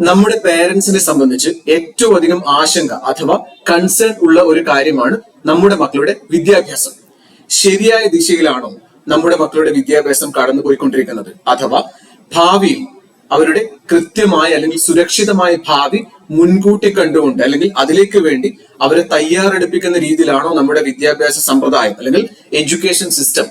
നമ്മുടെ പേരൻസിനെ സംബന്ധിച്ച് ഏറ്റവും അധികം ആശങ്ക അഥവാ കൺസേൺ ഉള്ള ഒരു കാര്യമാണ് നമ്മുടെ മക്കളുടെ വിദ്യാഭ്യാസം. ശരിയായ ദിശയിലാണോ നമ്മുടെ മക്കളുടെ വിദ്യാഭ്യാസം കടന്നു പോയിക്കൊണ്ടിരിക്കുന്നത് അഥവാ ഭാവിയിൽ അവരുടെ കൃത്യമായ അല്ലെങ്കിൽ സുരക്ഷിതമായ ഭാവി മുൻകൂട്ടി കണ്ടുകൊണ്ട് അല്ലെങ്കിൽ അതിലേക്ക് വേണ്ടി അവരെ തയ്യാറെടുപ്പിക്കുന്ന രീതിയിലാണോ നമ്മുടെ വിദ്യാഭ്യാസ സമ്പ്രദായം അല്ലെങ്കിൽ എഡ്യൂക്കേഷൻ സിസ്റ്റം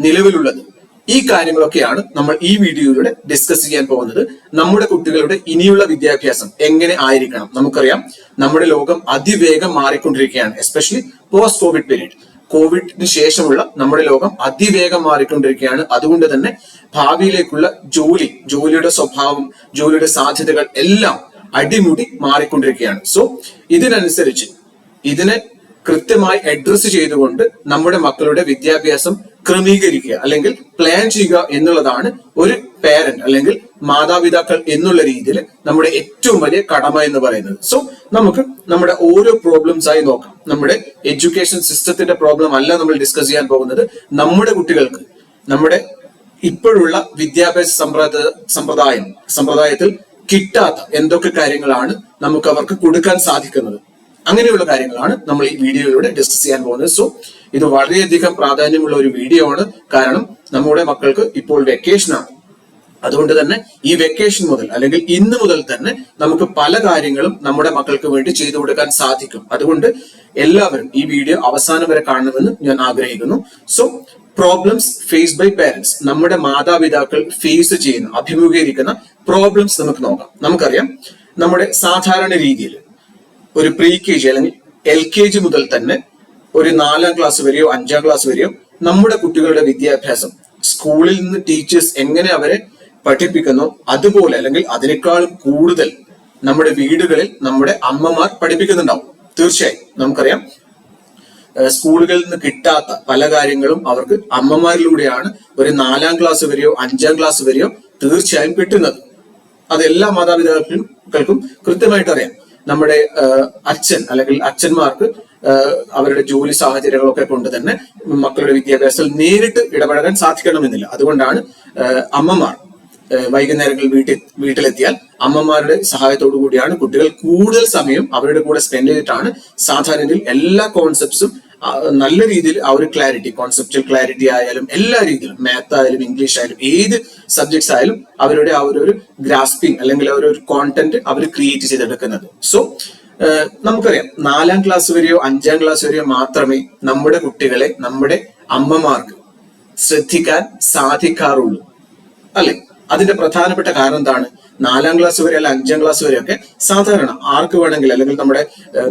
നിലവിലുള്ളത്? ഈ കാര്യങ്ങളൊക്കെയാണ് നമ്മൾ ഈ വീഡിയോയിലൂടെ ഡിസ്കസ് ചെയ്യാൻ പോകുന്നത്. നമ്മുടെ കുട്ടികളുടെ ഇനിയുള്ള വിദ്യാഭ്യാസം എങ്ങനെ ആയിരിക്കണം? നമുക്കറിയാം നമ്മുടെ ലോകം അതിവേഗം മാറിക്കൊണ്ടിരിക്കുകയാണ് എസ്പെഷ്യലി പോസ്റ്റ് കോവിഡ് പീരീഡ് കോവിഡിന് ശേഷമുള്ള നമ്മുടെ ലോകം അതിവേഗം മാറിക്കൊണ്ടിരിക്കുകയാണ്. അതുകൊണ്ട് തന്നെ ഭാവിയിലേക്കുള്ള ജോലി ജോലിയുടെ സ്വഭാവം ജോലിയുടെ സാധ്യതകൾ എല്ലാം അടിമുടി മാറിക്കൊണ്ടിരിക്കുകയാണ്. സോ ഇതിനനുസരിച്ച് ഇതിനെ കൃത്യമായി അഡ്രസ് ചെയ്തുകൊണ്ട് നമ്മുടെ മക്കളുടെ വിദ്യാഭ്യാസം ക്രമീകരിക്കുക അല്ലെങ്കിൽ പ്ലാൻ ചെയ്യുക എന്നുള്ളതാണ് ഒരു പേരന്റ് അല്ലെങ്കിൽ മാതാപിതാക്കൾ എന്നുള്ള രീതിയിൽ നമ്മുടെ ഏറ്റവും വലിയ കടമ എന്ന് പറയുന്നത്. സോ നമുക്ക് നമ്മുടെ ഓരോ പ്രോബ്ലംസ് ആയി നോക്കാം. നമ്മുടെ എഡ്യൂക്കേഷൻ സിസ്റ്റത്തിന്റെ പ്രോബ്ലം അല്ല നമ്മൾ ഡിസ്കസ് ചെയ്യാൻ പോകുന്നത്. നമ്മുടെ കുട്ടികൾക്ക് നമ്മുടെ ഇപ്പോഴുള്ള വിദ്യാഭ്യാസ സമ്പ്രദ സമ്പ്രദായം സമ്പ്രദായത്തിൽ കിട്ടാത്ത എന്തൊക്കെ കാര്യങ്ങളാണ് നമുക്ക് അവർക്ക് കൊടുക്കാൻ സാധിക്കുന്നത്. അങ്ങനെയുള്ള കാര്യങ്ങളാണ് നമ്മൾ ഈ വീഡിയോയിലൂടെ ഡിസ്കസ് ചെയ്യാൻ പോകുന്നത്. സോ ഇത് വളരെയധികം പ്രാധാന്യമുള്ള ഒരു വീഡിയോ ആണ്. കാരണം നമ്മുടെ മക്കൾക്ക് ഇപ്പോൾ വെക്കേഷൻ ആണ്. അതുകൊണ്ട് തന്നെ ഈ വെക്കേഷൻ മുതൽ അല്ലെങ്കിൽ ഇന്ന് മുതൽ തന്നെ നമുക്ക് പല കാര്യങ്ങളും നമ്മുടെ മക്കൾക്ക് വേണ്ടി ചെയ്തു കൊടുക്കാൻ സാധിക്കും. അതുകൊണ്ട് എല്ലാവരും ഈ വീഡിയോ അവസാനം വരെ കാണണമെന്ന് ഞാൻ ആഗ്രഹിക്കുന്നു. So problems face by parents നമ്മുടെ മാതാപിതാക്കൾ ഫേസ് ചെയ്യുന്ന അഭിമുഖീകരിക്കുന്ന പ്രോബ്ലംസ് നമുക്ക് നോക്കാം. നമുക്കറിയാം നമ്മുടെ സാധാരണ രീതിയിൽ ഒരു പ്രീ കെ ജി അല്ലെങ്കിൽ എൽ കെ ജി മുതൽ തന്നെ ഒരു നാലാം ക്ലാസ് വരെയോ അഞ്ചാം ക്ലാസ് വരെയോ നമ്മുടെ കുട്ടികളുടെ വിദ്യാഭ്യാസം സ്കൂളിൽ നിന്ന് ടീച്ചേഴ്സ് എങ്ങനെ അവരെ പഠിപ്പിക്കുന്നു അതുപോലെ അല്ലെങ്കിൽ അതിനേക്കാളും കൂടുതൽ നമ്മുടെ വീടുകളിൽ നമ്മുടെ അമ്മമാർ പഠിപ്പിക്കുന്നുണ്ടാവും. തീർച്ചയായും നമുക്കറിയാം. സ്കൂളുകളിൽ നിന്ന് കിട്ടാത്ത പല കാര്യങ്ങളും അവർക്ക് അമ്മമാരിലൂടെയാണ് ഒരു നാലാം ക്ലാസ് വരെയോ അഞ്ചാം ക്ലാസ് വരെയോ തീർച്ചയായും കിട്ടുന്നത്. അത് എല്ലാ മാതാപിതാക്കൾക്കും കൃത്യമായിട്ട് അറിയാം. നമ്മുടെ അച്ഛൻ അല്ലെങ്കിൽ അച്ഛന്മാർക്ക് അവരുടെ ജോലി സാഹചര്യങ്ങളൊക്കെ കൊണ്ട് തന്നെ മക്കളുടെ വിദ്യാഭ്യാസത്തിൽ നേരിട്ട് ഇടപഴകാൻ സാധിക്കണമെന്നില്ല. അതുകൊണ്ടാണ് അമ്മമാർ വൈകുന്നേരങ്ങളിൽ വീട്ടിൽ വീട്ടിലെത്തിയാൽ അമ്മമാരുടെ സഹായത്തോടു കൂടിയാണ് കുട്ടികൾ കൂടുതൽ സമയം അവരുടെ കൂടെ സ്പെൻഡ് ചെയ്തിട്ടാണ് സാധാരണയിൽ എല്ലാ കോൺസെപ്റ്റ്സും നല്ല രീതിയിൽ ആ ഒരു ക്ലാരിറ്റി കോൺസെപ്റ്റൽ ക്ലാരിറ്റി ആയാലും എല്ലാ രീതിയിലും മാത്ത് ആയാലും ഇംഗ്ലീഷ് ആയാലും ഏത് സബ്ജക്ട്സ് ആയാലും അവരുടെ ആ ഒരു ഒരു ഗ്രാസ്പിംഗ് അല്ലെങ്കിൽ ആ ഒരു കോണ്ടന്റ് അവർ ക്രിയേറ്റ് ചെയ്തെടുക്കുന്നത്. സോ നമുക്കറിയാം നാലാം ക്ലാസ് വരെയോ അഞ്ചാം ക്ലാസ് വരെയോ മാത്രമേ നമ്മുടെ കുട്ടികളെ നമ്മുടെ അമ്മമാർക്ക് ശ്രദ്ധിക്കാൻ സാധിക്കാറുള്ളൂ. അല്ലെ? അതിന്റെ പ്രധാനപ്പെട്ട കാരണം എന്താണ്? നാലാം ക്ലാസ് വരെ അല്ല അഞ്ചാം ക്ലാസ് വരെ ഒക്കെ സാധാരണ ആർക്ക് വേണമെങ്കിൽ അല്ലെങ്കിൽ നമ്മുടെ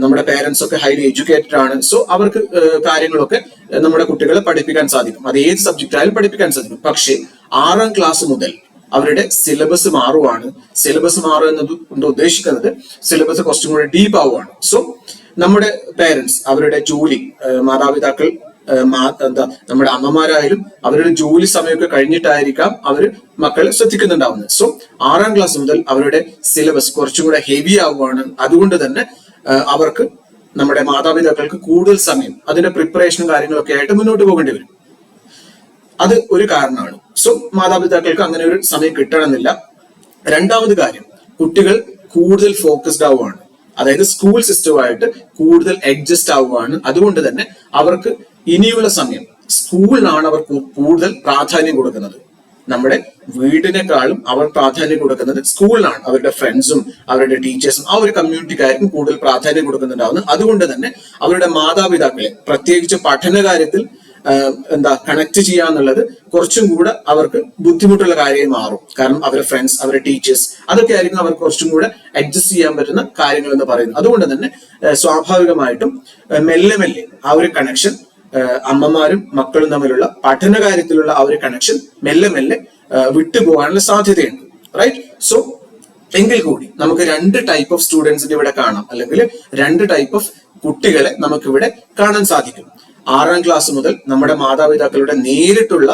നമ്മുടെ പേരൻസ് ഒക്കെ ഹൈലി എഡ്യൂക്കേറ്റഡ് ആണ്. സോ അവർക്ക് കാര്യങ്ങളൊക്കെ നമ്മുടെ കുട്ടികളെ പഠിപ്പിക്കാൻ സാധിക്കും. അത് ഏത് സബ്ജക്റ്റ് ആയാലും പഠിപ്പിക്കാൻ സാധിക്കും. പക്ഷേ ആറാം ക്ലാസ് മുതൽ അവരുടെ സിലബസ് മാറുവാണ്. സിലബസ് മാറുക എന്നത് കൊണ്ട് ഉദ്ദേശിക്കുന്നത് സിലബസ് കുറച്ചും കൂടി ഡീപ്പ് ആവുകയാണ് സോ നമ്മുടെ പേരൻസ് അവരുടെ ജോലി മാതാപിതാക്കൾ എന്താ നമ്മുടെ അമ്മമാരായാലും അവരുടെ ജോലി സമയമൊക്കെ കഴിഞ്ഞിട്ടായിരിക്കാം അവർ മക്കളെ ശ്രദ്ധിക്കുന്നുണ്ടാവുന്നത് സോ ആറാം ക്ലാസ് മുതൽ അവരുടെ സിലബസ് കുറച്ചും കൂടെ ഹെവി ആവുകയാണ് അതുകൊണ്ട് തന്നെ അവർക്ക് നമ്മുടെ മാതാപിതാക്കൾക്ക് കൂടുതൽ സമയം അതിന്റെ പ്രിപ്പറേഷനും കാര്യങ്ങളൊക്കെ ആയിട്ട് മുന്നോട്ട് പോകേണ്ടി വരും. അത് ഒരു കാരണമാണ്. സോ മാതാപിതാക്കൾക്ക് അങ്ങനെ ഒരു സമയം കിട്ടണമെന്നില്ല. രണ്ടാമത് കാര്യം കുട്ടികൾ കൂടുതൽ ഫോക്കസ്ഡ് ആവുകയാണ് അതായത് സ്കൂൾ സിസ്റ്റവുമായിട്ട് കൂടുതൽ അഡ്ജസ്റ്റ് ആവുകയാണ് അതുകൊണ്ട് തന്നെ അവർക്ക് ഇനിയുള്ള സമയം സ്കൂളിലാണ് അവർ കൂടുതൽ പ്രാധാന്യം കൊടുക്കുന്നത്. നമ്മുടെ വീടിനേക്കാളും അവർ പ്രാധാന്യം കൊടുക്കുന്നത് സ്കൂളിലാണ്. അവരുടെ ഫ്രണ്ട്സും അവരുടെ ടീച്ചേഴ്സും ആ ഒരു കമ്മ്യൂണിറ്റിക്കാർക്കും കൂടുതൽ പ്രാധാന്യം കൊടുക്കുന്നുണ്ടാവുന്നത്. അതുകൊണ്ട് തന്നെ അവരുടെ മാതാപിതാക്കളെ പ്രത്യേകിച്ച് പഠന കാര്യത്തിൽ എന്താ കണക്ട് ചെയ്യാന്നുള്ളത് കുറച്ചും കൂടെ അവർക്ക് ബുദ്ധിമുട്ടുള്ള കാര്യമായി മാറും. കാരണം അവരുടെ ഫ്രണ്ട്സ് അവരുടെ ടീച്ചേഴ്സ് അതൊക്കെ ആയിരിക്കും അവർക്ക് കുറച്ചും കൂടെ അഡ്ജസ്റ്റ് ചെയ്യാൻ പറ്റുന്ന കാര്യങ്ങൾ എന്ന് പറയുന്നത്. അതുകൊണ്ട് തന്നെ സ്വാഭാവികമായിട്ടും മെല്ലെ മെല്ലെ ആ ഒരു കണക്ഷൻ അമ്മമാരും മക്കളും തമ്മിലുള്ള പഠന കാര്യത്തിലുള്ള ആ ഒരു കണക്ഷൻ മെല്ലെ മെല്ലെ വിട്ടുപോകാനുള്ള സാധ്യതയുണ്ട്. റൈറ്റ് സോ എങ്കിൽ കൂടി നമുക്ക് രണ്ട് ടൈപ്പ് ഓഫ് സ്റ്റുഡൻസിന് ഇവിടെ കാണാം. അല്ലെങ്കിൽ രണ്ട് ടൈപ്പ് ഓഫ് കുട്ടികളെ നമുക്കിവിടെ കാണാൻ സാധിക്കും. ആറാം ക്ലാസ് മുതൽ നമ്മുടെ മാതാപിതാക്കളുടെ നേരിട്ടുള്ള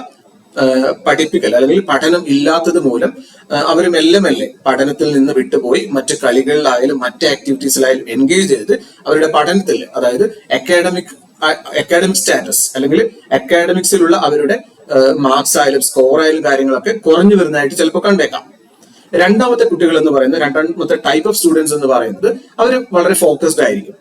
പഠിപ്പിക്കൽ അല്ലെങ്കിൽ പഠനം ഇല്ലാത്തത് മൂലം അവർ മെല്ലെ മെല്ലെ പഠനത്തിൽ നിന്ന് വിട്ടുപോയി മറ്റ് കളികളിലായാലും മറ്റ് ആക്ടിവിറ്റീസിലായാലും എൻഗേജ് ചെയ്ത് അവരുടെ പഠനത്തിൽ അതായത് അക്കാഡമിക് അക്കാഡമിക് സ്റ്റാറ്റസ് അല്ലെങ്കിൽ അക്കാഡമിക്സിലുള്ള അവരുടെ മാർക്സ് ആയാലും സ്കോർ ആയാലും കാര്യങ്ങളൊക്കെ കുറഞ്ഞു വരുന്നതായിട്ട് ചിലപ്പോൾ കണ്ടേക്കാം. രണ്ടാമത്തെ കുട്ടികൾ എന്ന് പറയുന്നത് രണ്ടാമത്തെ ടൈപ്പ് ഓഫ് സ്റ്റുഡൻസ് എന്ന് പറയുന്നത് അവർ വളരെ ഫോക്കസ്ഡ് ആയിരിക്കും.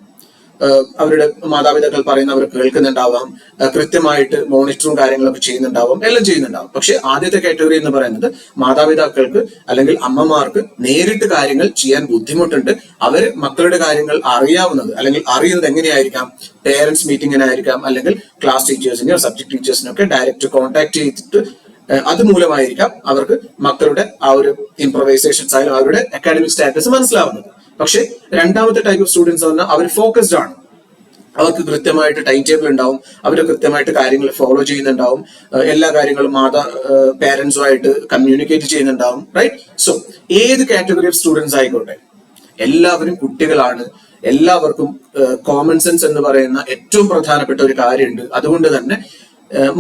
അവരുടെ മാതാപിതാക്കൾ പറയുന്ന അവർ കേൾക്കുന്നുണ്ടാവാം. കൃത്യമായിട്ട് മോണിറ്ററും കാര്യങ്ങളൊക്കെ ചെയ്യുന്നുണ്ടാവാം. എല്ലാം ചെയ്യുന്നുണ്ടാവും. പക്ഷെ ആദ്യത്തെ കാറ്റഗറി എന്ന് പറയുന്നത് മാതാപിതാക്കൾക്ക് അല്ലെങ്കിൽ അമ്മമാർക്ക് നേരിട്ട് കാര്യങ്ങൾ ചെയ്യാൻ ബുദ്ധിമുട്ടുണ്ട്. അവർ മക്കളുടെ കാര്യങ്ങൾ അറിയാവുന്നത് അല്ലെങ്കിൽ അറിയുന്നത് എങ്ങനെയായിരിക്കാം? പേരൻസ് മീറ്റിങ്ങിനായിരിക്കാം അല്ലെങ്കിൽ ക്ലാസ് ടീച്ചേഴ്സിനെയോ സബ്ജക്ട് ടീച്ചേഴ്സിനെയോ ഒക്കെ ഡയറക്റ്റ് കോൺടാക്ട് ചെയ്തിട്ട് അതുമൂലമായിരിക്കാം അത് മൂലമായിരിക്കാം അവർക്ക് മക്കളുടെ ആ ഒരു ഇംപ്രവൈസേഷൻസ് ആയാലും അവരുടെ അക്കാഡമിക് സ്റ്റാറ്റസ് മനസ്സിലാവുന്നത്. പക്ഷെ രണ്ടാമത്തെ ടൈപ്പ് ഓഫ് സ്റ്റുഡൻസ് പറഞ്ഞാൽ അവർ ഫോക്കസ്ഡ് ആണ്. അവർക്ക് കൃത്യമായിട്ട് ടൈം ടേബിൾ ഉണ്ടാവും അവർ കൃത്യമായിട്ട് കാര്യങ്ങൾ ഫോളോ ചെയ്യുന്നുണ്ടാവും എല്ലാ കാര്യങ്ങളും മാതാ പേരൻസുമായിട്ട് കമ്മ്യൂണിക്കേറ്റ് ചെയ്യുന്നുണ്ടാവും റൈറ്റ് സോ ഏത് കാറ്റഗറി ഓഫ് സ്റ്റുഡൻസ് ആയിക്കോട്ടെ എല്ലാവരും കുട്ടികളാണ്. എല്ലാവർക്കും കോമൺ സെൻസ് എന്ന് പറയുന്ന ഏറ്റവും പ്രധാനപ്പെട്ട ഒരു കാര്യമുണ്ട്. അതുകൊണ്ട് തന്നെ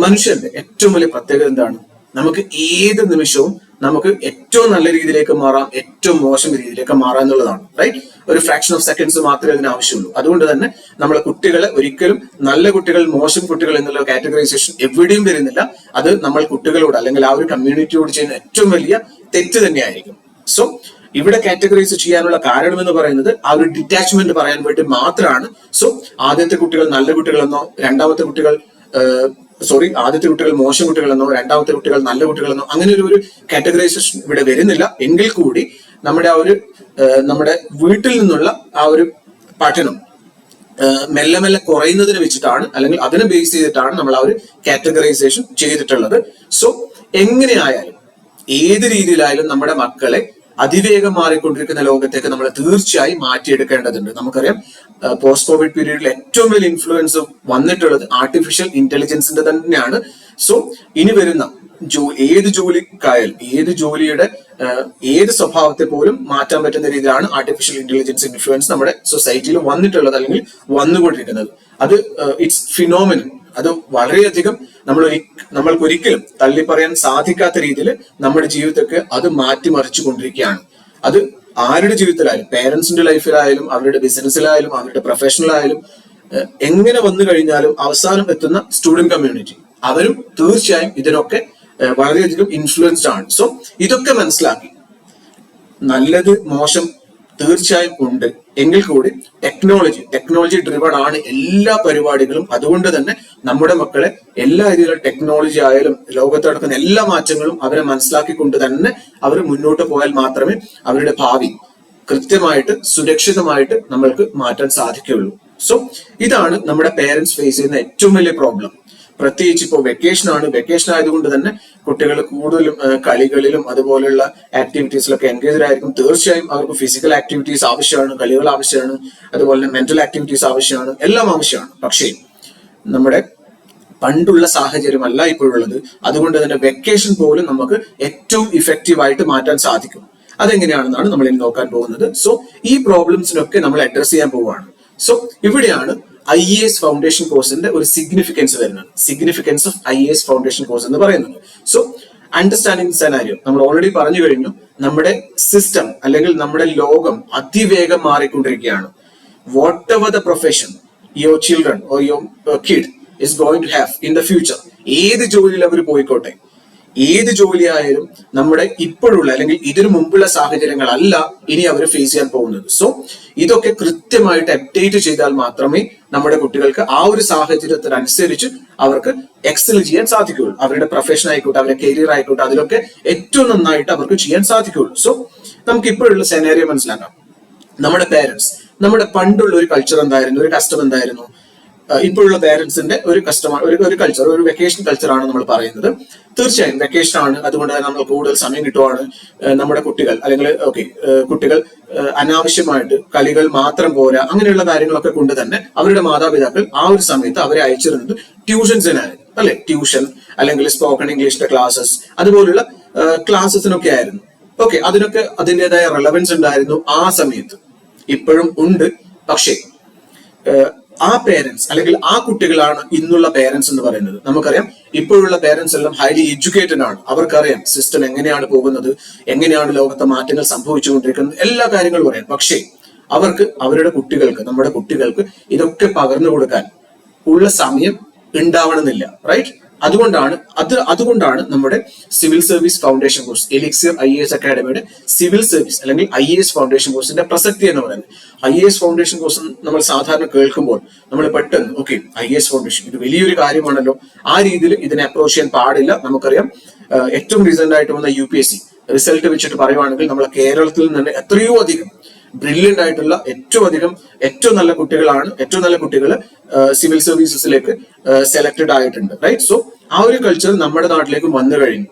മനുഷ്യന്റെ ഏറ്റവും വലിയ പ്രത്യേകത എന്താണ്? നമുക്ക് ഏത് നിമിഷവും നമുക്ക് ഏറ്റവും നല്ല രീതിയിലേക്ക് മാറാം ഏറ്റവും മോശം രീതിയിലേക്ക് മാറാം എന്നുള്ളതാണ് റൈറ്റ് ഒരു ഫ്രാക്ഷൻ ഓഫ് സെക്കൻഡ്സ് മാത്രമേ അതിന് ആവശ്യമുള്ളൂ. അതുകൊണ്ട് തന്നെ നമ്മളെ കുട്ടികളെ ഒരിക്കലും നല്ല കുട്ടികൾ മോശം കുട്ടികൾ എന്നുള്ള കാറ്റഗറൈസേഷൻ എവിടെയും വരുന്നില്ല. അത് നമ്മൾ കുട്ടികളോട് അല്ലെങ്കിൽ ആ ഒരു കമ്മ്യൂണിറ്റിയോട് ചെയ്യുന്ന ഏറ്റവും വലിയ തെറ്റ് തന്നെയായിരിക്കും. സോ ഇവിടെ കാറ്റഗറൈസ് ചെയ്യാനുള്ള കാരണം എന്ന് പറയുന്നത് ആ ഒരു ഡിറ്റാച്ച്മെന്റ് പറയാൻ വേണ്ടി മാത്രമാണ്. സോ ആദ്യത്തെ കുട്ടികൾ നല്ല കുട്ടികളെന്നോ രണ്ടാമത്തെ കുട്ടികൾ സോറി ആദ്യത്തെ കുട്ടികൾ മോശം കുട്ടികളെന്നോ രണ്ടാമത്തെ കുട്ടികൾ നല്ല കുട്ടികളെന്നോ അങ്ങനെ ഒരു ഒരു കാറ്റഗറൈസേഷൻ ഇവിടെ വരുന്നില്ല. എങ്കിൽ കൂടി നമ്മുടെ ആ ഒരു നമ്മുടെ വീട്ടിൽ നിന്നുള്ള ആ ഒരു പഠനം മെല്ലെ മെല്ലെ കുറയുന്നതിന് വെച്ചിട്ടാണ് അല്ലെങ്കിൽ അതിനെ ബേസ് ചെയ്തിട്ടാണ് നമ്മൾ ആ ഒരു കാറ്റഗറൈസേഷൻ ചെയ്തിട്ടുള്ളത്. സോ എങ്ങനെയായാലും ഏത് രീതിയിലായാലും നമ്മുടെ മക്കളെ അതിവേഗം മാറിക്കൊണ്ടിരിക്കുന്ന ലോകത്തേക്ക് നമ്മൾ തീർച്ചയായും മാറ്റിയെടുക്കേണ്ടതുണ്ട്. നമുക്കറിയാം പോസ്റ്റ് കോവിഡ് പീരീഡിൽ ഏറ്റവും വലിയ ഇൻഫ്ലുവൻസ് വന്നിട്ടുള്ളത് ആർട്ടിഫിഷ്യൽ ഇന്റലിജൻസിന്റെ തന്നെയാണ്. സോ ഇനി വരുന്ന ജോ ഏത് ജോലിക്കായാലും ഏത് ജോലിയുടെ ഏത് സ്വഭാവത്തെ പോലും മാറ്റാൻ പറ്റുന്ന രീതിയിലാണ് ആർട്ടിഫിഷ്യൽ ഇന്റലിജൻസ് ഇൻഫ്ലുവൻസ് നമ്മുടെ സൊസൈറ്റിയിൽ വന്നിട്ടുള്ളത് അല്ലെങ്കിൽ വന്നുകൊണ്ടിരിക്കുന്നത്. അത് ഇറ്റ്സ് ഫിനോമിനൽ അത് വളരെയധികം നമ്മൾ നമ്മൾക്ക് ഒരിക്കലും തള്ളി പറയാൻ സാധിക്കാത്ത രീതിയിൽ നമ്മുടെ ജീവിതത്തെ അത് മാറ്റിമറിച്ചു കൊണ്ടിരിക്കുകയാണ് അത് ആരുടെ ജീവിതത്തിലായാലും പേരൻസിന്റെ ലൈഫിലായാലും അവരുടെ ബിസിനസ്സിലായാലും അവരുടെ പ്രൊഫഷണലായാലും ഏഹ്, എങ്ങനെ വന്നു കഴിഞ്ഞാലും അവസാനം എത്തുന്ന സ്റ്റുഡന്റ് കമ്മ്യൂണിറ്റി. അവരും തീർച്ചയായും ഇതിനൊക്കെ വളരെയധികം ഇൻഫ്ലുവൻസ്ഡ് ആണ്. സോ ഇതൊക്കെ മനസ്സിലാക്കി. നല്ലത് മോശം തീർച്ചയായും ഉണ്ട്. എങ്കിൽ കൂടി ടെക്നോളജി ടെക്നോളജി ഡ്രിവൺ ആണ് എല്ലാ പരിപാടികളും. അതുകൊണ്ട് തന്നെ നമ്മുടെ മക്കളെ എല്ലാ രീതിയിലുള്ള ടെക്നോളജി ആയാലും ലോകത്ത് നടക്കുന്ന എല്ലാ മാറ്റങ്ങളും അവരെ മനസ്സിലാക്കിക്കൊണ്ട് തന്നെ അവർ മുന്നോട്ട് പോയാൽ മാത്രമേ അവരുടെ ഭാവി കൃത്യമായിട്ട് സുരക്ഷിതമായിട്ട് നമ്മൾക്ക് മാറ്റാൻ സാധിക്കുകയുള്ളൂ. സോ ഇതാണ് നമ്മുടെ പേരൻസ് ഫേസ് ചെയ്യുന്ന ഏറ്റവും വലിയ പ്രോബ്ലം പ്രത്യേകിച്ച് ഇപ്പോൾ വെക്കേഷൻ ആണ്. വെക്കേഷൻ ആയതുകൊണ്ട് തന്നെ കുട്ടികൾ കൂടുതലും കളികളിലും അതുപോലെയുള്ള ആക്ടിവിറ്റീസിലൊക്കെ എൻഗേജ് ആയിരിക്കും. തീർച്ചയായും അവർക്ക് ഫിസിക്കൽ ആക്ടിവിറ്റീസ് ആവശ്യമാണ് കളികൾ ആവശ്യമാണ് അതുപോലെ തന്നെ മെന്റൽ ആക്ടിവിറ്റീസ് ആവശ്യമാണ് എല്ലാം ആവശ്യമാണ്. പക്ഷേ നമ്മുടെ പണ്ടുള്ള സാഹചര്യമല്ല ഇപ്പോഴുള്ളത്. അതുകൊണ്ട് തന്നെ വെക്കേഷൻ പോലും നമുക്ക് ഏറ്റവും ഇഫക്റ്റീവ് ആയിട്ട് മാറ്റാൻ സാധിക്കും. അതെങ്ങനെയാണെന്നാണ് നമ്മൾ ഇനി നോക്കാൻ പോകുന്നത്. സോ ഈ പ്രോബ്ലംസിനൊക്കെ നമ്മൾ അഡ്രസ് ചെയ്യാൻ പോവുകയാണ്. സോ ഇവിടെയാണ് ഐ എസ് ഫൗണ്ടേഷൻ കോഴ്സിന്റെ ഒരു സിഗ്നിഫിക്കൻസ് വരുന്നത് significance of I S foundation course എന്ന് പറയുന്നത് സോ അണ്ടർസ്റ്റാൻഡിങ് സെനാരിയോ നമ്മൾ ഓൾറെഡി പറഞ്ഞു കഴിഞ്ഞു നമ്മുടെ സിസ്റ്റം അല്ലെങ്കിൽ നമ്മുടെ ലോകം അതിവേഗം മാറിക്കൊണ്ടിരിക്കുകയാണ്. Whatever the profession your children or your kid is going to have in the future ഏത് ജോലിയിൽ അവർ പോയിക്കോട്ടെ. ഏത് ജോലിയായാലും നമ്മുടെ ഇപ്പോഴുള്ള അല്ലെങ്കിൽ ഇതിനു മുമ്പുള്ള സാഹചര്യങ്ങളല്ല ഇനി അവർ ഫേസ് ചെയ്യാൻ പോകുന്നത്. സോ ഇതൊക്കെ കൃത്യമായിട്ട് അപ്ഡേറ്റ് ചെയ്താൽ മാത്രമേ നമ്മുടെ കുട്ടികൾക്ക് ആ ഒരു സാഹചര്യത്തിനനുസരിച്ച് അവർക്ക് എക്സൽ ചെയ്യാൻ സാധിക്കുകയുള്ളൂ. അവരുടെ പ്രൊഫഷൻ ആയിക്കോട്ടെ അവരുടെ കരിയർ ആയിക്കോട്ടെ അതിലൊക്കെ ഏറ്റവും നന്നായിട്ട് അവർക്ക് ചെയ്യാൻ സാധിക്കുകയുള്ളൂ. സോ നമുക്ക് ഇപ്പോഴുള്ള സെനേറിയ മനസ്സിലാക്കാം. നമ്മുടെ പേരൻസ് നമ്മുടെ പണ്ടുള്ള ഒരു കൾച്ചർ എന്തായിരുന്നു ഒരു കസ്റ്റം എന്തായിരുന്നു? ഇപ്പോഴുള്ള പേരൻസിന്റെ ഒരു കസ്റ്റമർ ഒരു ഒരു കൾച്ചർ ഒരു വെക്കേഷൻ കൾച്ചറാണ് നമ്മൾ പറയുന്നത്. തീർച്ചയായും വെക്കേഷൻ ആണ്. അതുകൊണ്ട് നമ്മൾ കൂടുതൽ സമയം കിട്ടുവാണ്. നമ്മുടെ കുട്ടികൾ അല്ലെങ്കിൽ ഓക്കെ കുട്ടികൾ അനാവശ്യമായിട്ട് കളികൾ മാത്രം പോരാ അങ്ങനെയുള്ള കാര്യങ്ങളൊക്കെ കൊണ്ട് തന്നെ അവരുടെ മാതാപിതാക്കൾ ആ ഒരു സമയത്ത് അവരെ അയച്ചിരുന്നത് ട്യൂഷൻസിനായിരുന്നു അല്ലെ? ട്യൂഷൻ അല്ലെങ്കിൽ സ്പോക്കൺ ഇംഗ്ലീഷിന്റെ ക്ലാസ്സസ് അതുപോലുള്ള ക്ലാസ്സസിനൊക്കെ ആയിരുന്നു. ഓക്കെ അതിനൊക്കെ അതിന്റെതായ റെലവൻസ് ഉണ്ടായിരുന്നു ആ സമയത്ത്. ഇപ്പോഴും ഉണ്ട്. പക്ഷേ ആ പേരൻസ് അല്ലെങ്കിൽ ആ കുട്ടികളാണ് ഇന്നുള്ള പേരൻസ് എന്ന് പറയുന്നത്. നമുക്കറിയാം ഇപ്പോഴുള്ള പേരൻസ് എല്ലാം ഹൈലി എഡ്യൂക്കേറ്റഡ് ആണ്. അവർക്കറിയാം സിസ്റ്റം എങ്ങനെയാണ് പോകുന്നത് എങ്ങനെയാണ് ലോകത്തെ മാറ്റങ്ങൾ സംഭവിച്ചുകൊണ്ടിരിക്കുന്നത് എല്ലാ കാര്യങ്ങളും അറിയാം. പക്ഷേ അവർക്ക് അവരുടെ കുട്ടികൾക്ക് നമ്മുടെ കുട്ടികൾക്ക് ഇതൊക്കെ പകർന്നു കൊടുക്കാൻ ഉള്ള സമയം ഉണ്ടാവണമെന്നില്ല റൈറ്റ് അതുകൊണ്ടാണ് അത് അതുകൊണ്ടാണ് നമ്മുടെ civil service foundation course Elixir I S അക്കാഡമിയുടെ civil service അല്ലെങ്കിൽ ഐ എസ് ഫൗണ്ടേഷൻ കോഴ്സിന്റെ പ്രസക്തി എന്ന് പറയുന്നത്. ഐ എസ് ഫൗണ്ടേഷൻ കോഴ്സ് നമ്മൾ സാധാരണ കേൾക്കുമ്പോൾ നമ്മൾ പെട്ടെന്ന് ഓക്കെ ഐ എസ് ഫൗണ്ടേഷൻ ഇത് വലിയൊരു കാര്യമാണല്ലോ. ആ രീതിയിൽ ഇതിനെ അപ്രോച്ച് ചെയ്യാൻ പാടില്ല. നമുക്കറിയാം ഏറ്റവും റീസെന്റ് ആയിട്ട് വന്ന U P S C. Result വെച്ചിട്ട് പറയുവാണെങ്കിൽ നമ്മളെ കേരളത്തിൽ നിന്ന് എത്രയോ അധികം ബ്രില്യന്റ് ആയിട്ടുള്ള ഏറ്റവും അധികം ഏറ്റവും നല്ല കുട്ടികളാണ് ഏറ്റവും നല്ല കുട്ടികൾ സിവിൽ സർവീസസിലേക്ക് സെലക്ടഡ് ആയിട്ടുണ്ട് റൈറ്റ് സോ ആ ഒരു കൾച്ചർ നമ്മുടെ നാട്ടിലേക്ക് വന്നു കഴിഞ്ഞു.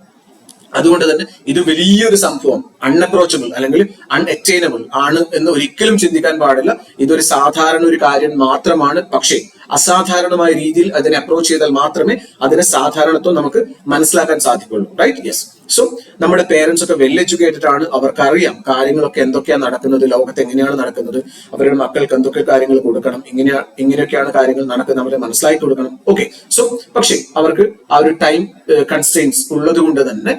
അതുകൊണ്ട് തന്നെ ഇത് വലിയൊരു സംഭവം അൺഅപ്രോച്ചബിൾ അല്ലെങ്കിൽ അൺഅറ്റൈനബിൾ ആണ് എന്ന് ഒരിക്കലും ചിന്തിക്കാൻ പാടില്ല. ഇതൊരു സാധാരണ ഒരു കാര്യം മാത്രമാണ്. പക്ഷേ അസാധാരണമായ രീതിയിൽ അതിനെ അപ്രോച്ച് ചെയ്താൽ മാത്രമേ അതിനെ സാധാരണത്വം നമുക്ക് മനസ്സിലാക്കാൻ സാധിക്കുള്ളൂ. റൈറ്റ് യെസ് സോ നമ്മുടെ പേരൻസ് ഒക്കെ വെൽ എഡ്യൂക്കേറ്റഡ് ആണ്. അവർക്കറിയാം കാര്യങ്ങളൊക്കെ എന്തൊക്കെയാണ് നടക്കുന്നത് ലോകത്ത് എങ്ങനെയാണ് നടക്കുന്നത്. അവരുടെ മക്കൾക്ക് എന്തൊക്കെ കാര്യങ്ങൾ കൊടുക്കണം ഇങ്ങനെ ഇങ്ങനെയൊക്കെയാണ് കാര്യങ്ങൾ നടക്കുന്നത്. അവരെ മനസ്സിലാക്കി കൊടുക്കണം. ഓക്കെ സോ പക്ഷേ അവർക്ക് ആ ഒരു ടൈം കൺസ്ട്രെയിൻസ് ഉള്ളത് കൊണ്ട് തന്നെ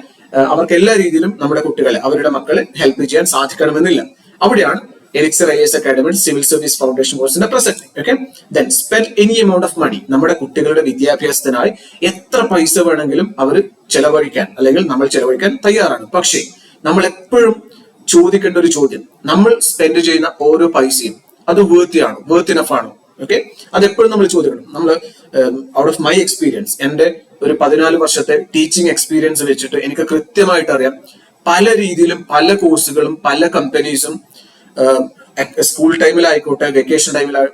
അവർക്ക് എല്ലാ രീതിയിലും നമ്മുടെ കുട്ടികളെ അവരുടെ മക്കളെ ഹെൽപ്പ് ചെയ്യാൻ സാധിക്കണമെന്നില്ല. അവിടെയാണ് Elixir I S academy civil service foundation കോഴ്സിന്റെ പ്രസക്തി okay then spend any amount of money നമ്മുടെ കുട്ടികളുടെ വിദ്യാഭ്യാസത്തിനായി എത്ര പൈസ വേണമെങ്കിലും അവർ ചെലവഴിക്കാൻ അല്ലെങ്കിൽ നമ്മൾ ചെലവഴിക്കാൻ തയ്യാറാണ്. പക്ഷേ നമ്മൾ എപ്പോഴും ചോദിക്കേണ്ട ഒരു ചോദ്യം. നമ്മൾ സ്പെൻഡ് ചെയ്യുന്ന ഓരോ പൈസയും അത് വേർത്തിയാണോ വേർത്ത് ഇനഫ് ആണോ? ഓക്കെ അതെപ്പോഴും നമ്മൾ ചോദിക്കണം. നമ്മൾ ഔട്ട് ഓഫ് മൈ എക്സ്പീരിയൻസ് എന്റെ ഒരു പതിനാല് വർഷത്തെ ടീച്ചിങ് എക്സ്പീരിയൻസ് വെച്ചിട്ട് എനിക്ക് കൃത്യമായിട്ട് അറിയാം. പല രീതിയിലും പല കോഴ്സുകളും പല കമ്പനീസും സ്കൂൾ ടൈമിലായിക്കോട്ടെ വെക്കേഷൻ ടൈമിലായി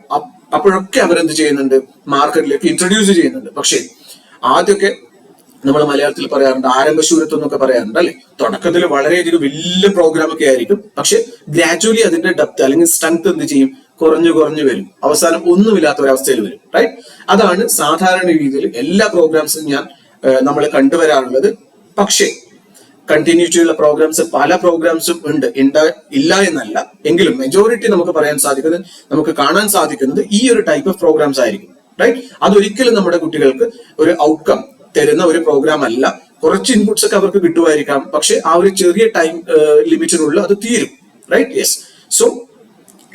അപ്പോഴൊക്കെ അവരെന്ത് ചെയ്യുന്നുണ്ട്? മാർക്കറ്റിലേക്ക് ഇൻട്രൊഡ്യൂസ് ചെയ്യുന്നുണ്ട്. പക്ഷേ ആദ്യമൊക്കെ നമ്മൾ മലയാളത്തിൽ പറയാറുണ്ട് ആരംഭശൂരത്വം എന്നൊക്കെ പറയാറുണ്ട് അല്ലെ? തുടക്കത്തിൽ വളരെയധികം വലിയ പ്രോഗ്രാം ഒക്കെ ആയിരിക്കും. പക്ഷെ ഗ്രാജുവലി അതിന്റെ ഡെപ്ത് അല്ലെങ്കിൽ സ്ട്രെങ്ത് എന്ത് ചെയ്യും? കുറഞ്ഞു കുറഞ്ഞു വരും. അവസാനം ഒന്നുമില്ലാത്ത ഒരവസ്ഥയിൽ വരും റൈറ്റ് അതാണ് സാധാരണ രീതിയിൽ എല്ലാ പ്രോഗ്രാംസും ഞാൻ നമ്മൾ കണ്ടുവരാറുള്ളത്. പക്ഷേ കണ്ടിന്യൂറ്റി ഉള്ള പ്രോഗ്രാംസ് പല പ്രോഗ്രാംസും ഉണ്ട്. ഉണ്ട് ഇല്ല എന്നല്ല. എങ്കിലും മെജോറിറ്റി നമുക്ക് പറയാൻ സാധിക്കുന്നത് നമുക്ക് കാണാൻ സാധിക്കുന്നത് ഈ ഒരു ടൈപ്പ് ഓഫ് പ്രോഗ്രാംസ് ആയിരിക്കും. റൈറ്റ് അതൊരിക്കലും നമ്മുടെ കുട്ടികൾക്ക് ഒരു ഔട്ട്കം തരുന്ന ഒരു പ്രോഗ്രാം അല്ല. കുറച്ച് ഇൻപുട്സ് ഒക്കെ അവർക്ക് കിട്ടുമായിരിക്കാം. പക്ഷെ ആ ഒരു ചെറിയ ടൈം ലിമിറ്റിനുള്ളിൽ അത് തീരും. റൈറ്റ് യെസ് സോ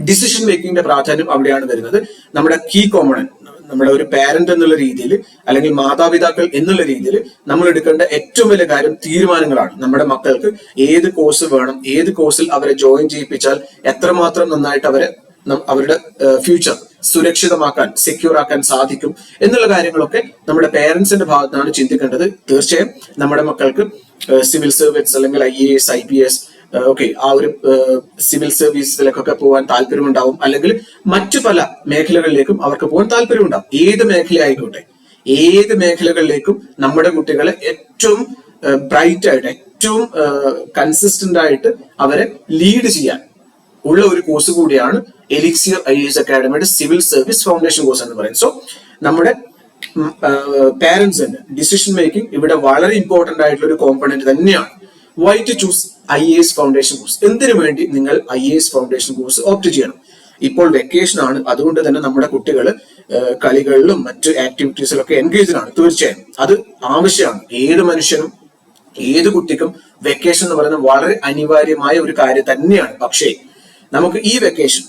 ഡിസിഷൻ മേക്കിംഗിന്റെ പ്രാധാന്യം അവിടെയാണ് വരുന്നത്. നമ്മുടെ കീ കോമ്പണന്റ് നമ്മുടെ ഒരു പാരന്റ് എന്നുള്ള രീതിയിൽ അല്ലെങ്കിൽ മാതാപിതാക്കൾ എന്നുള്ള രീതിയിൽ നമ്മൾ എടുക്കേണ്ട ഏറ്റവും വലിയ കാര്യം തീരുമാനങ്ങളാണ് നമ്മുടെ മക്കൾക്ക് ഏത് കോഴ്സ് വേണം ഏത് കോഴ്സിൽ അവരെ ജോയിൻ ചെയ്യിപ്പിച്ചാൽ എത്രമാത്രം നന്നായിട്ട് അവരെ അവരുടെ ഫ്യൂച്ചർ സുരക്ഷിതമാക്കാൻ സെക്യൂർ ആക്കാൻ സാധിക്കും എന്നുള്ള കാര്യങ്ങളൊക്കെ നമ്മുടെ പേരൻസിന്റെ ഭാഗത്താണ് ചിന്തിക്കേണ്ടത്. തീർച്ചയായും നമ്മുടെ മക്കൾക്ക് സിവിൽ സർവീസ് അല്ലെങ്കിൽ I A S I P S okay ആ ഒരു സിവിൽ സർവീസിലേക്കൊക്കെ പോകാൻ താല്പര്യമുണ്ടാവും. അല്ലെങ്കിൽ മറ്റു പല മേഖലകളിലേക്കും അവർക്ക് പോകാൻ താല്പര്യമുണ്ടാവും. ഏത് മേഖലയായിക്കോട്ടെ. ഏത് മേഖലകളിലേക്കും നമ്മുടെ കുട്ടികളെ ഏറ്റവും ബ്രൈറ്റ് ആയിട്ട് ഏറ്റവും കൺസിസ്റ്റന്റ് ആയിട്ട് അവരെ ലീഡ് ചെയ്യാൻ ഉള്ള ഒരു കോഴ്സ് കൂടിയാണ് എലിക്സിയർ ഐ എസ് അക്കാഡമിയുടെ സിവിൽ സർവീസ് ഫൗണ്ടേഷൻ കോഴ്സ് എന്ന് പറയുന്നത്. സോ നമ്മുടെ പാരന്റ്സിന് ഡിസിഷൻ മേക്കിംഗ് ഇവിടെ വളരെ ഇമ്പോർട്ടന്റ് ആയിട്ടുള്ള ഒരു കോമ്പണന്റ് തന്നെയാണ്. Why to choose I A S foundation course എന്തിനു വേണ്ടി നിങ്ങൾ I A S foundation course opt ചെയ്യണം? ഇപ്പോൾ വെക്കേഷൻ ആണ്. അതുകൊണ്ട് തന്നെ നമ്മുടെ കുട്ടികൾ കളികളിലും മറ്റു ആക്ടിവിറ്റീസിലൊക്കെ എൻഗേജ്ഡ് ആണ്. തീർച്ചയായും. അത് ആവശ്യമാണ്. ഏത് മനുഷ്യനും ഏത് കുട്ടിക്കും വെക്കേഷൻ എന്ന് പറയുന്നത് വളരെ അനിവാര്യമായ ഒരു കാര്യം തന്നെയാണ്. പക്ഷേ നമുക്ക് ഈ വെക്കേഷൻ